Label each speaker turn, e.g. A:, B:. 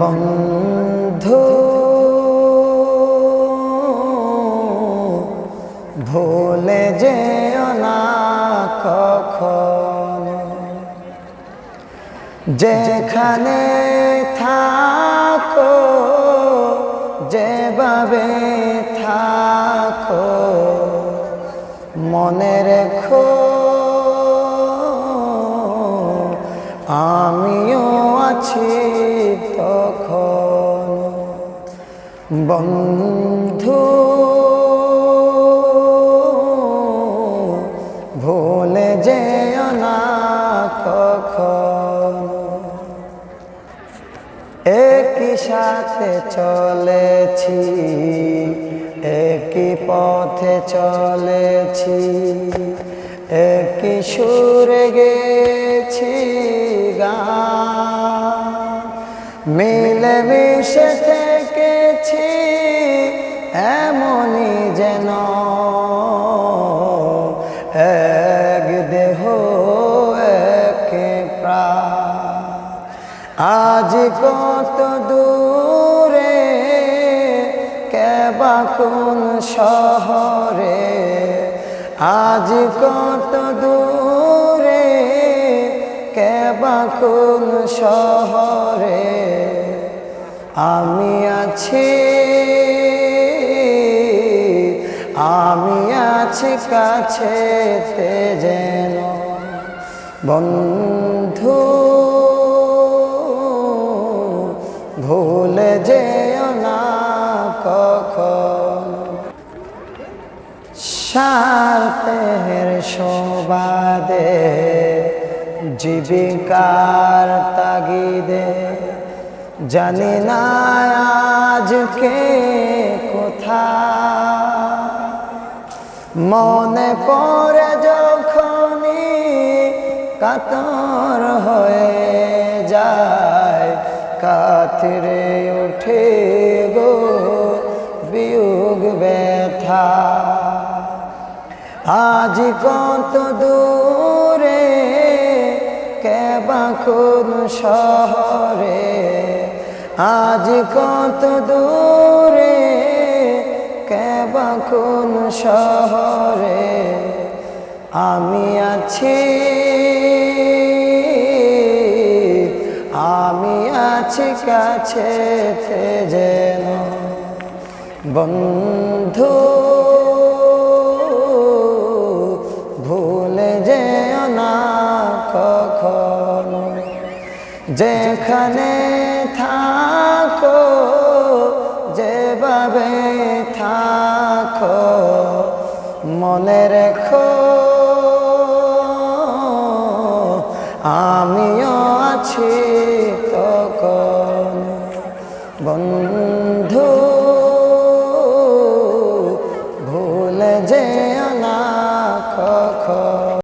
A: বন্ধু ভুলে যেও না কখনো। যেখানে থাকো যেভাবে থাকো মনে রেখো বন্ধু, ভুলে যেও না একই সাথে চলেছি, একই পথে চলেছি, একই সুরে গেছি গান মিলে মিশে থেকেছি এমনই যেন এক দেহ, এক প্রাণ। আজ কত দূরে কেবা কোন শহরে? আজ কত দূরে কেবা কোন শহরে? আমি আছি আমি আছি কাছে যেন বন্ধু। ভুলে যেও না কখন। স্বার্থের সবাদে জীবিকার তাগিদে, জানি না আজকে মনে পড়ে যখনই কাতর হয়ে যায়, কাতরে উঠে গো বিয়োগ ব্যথা। আজ কত দূরে কেবা কোন শহরে? আজ কত দূরে কোন শহরে আমি আছি? আমি আছি কাছে যেন। বন্ধু, ভুলে যেও না কখনো। যেখানে থাকো, যেভাবে থাকো মনে রেখো আমিও আছি তখন। বন্ধু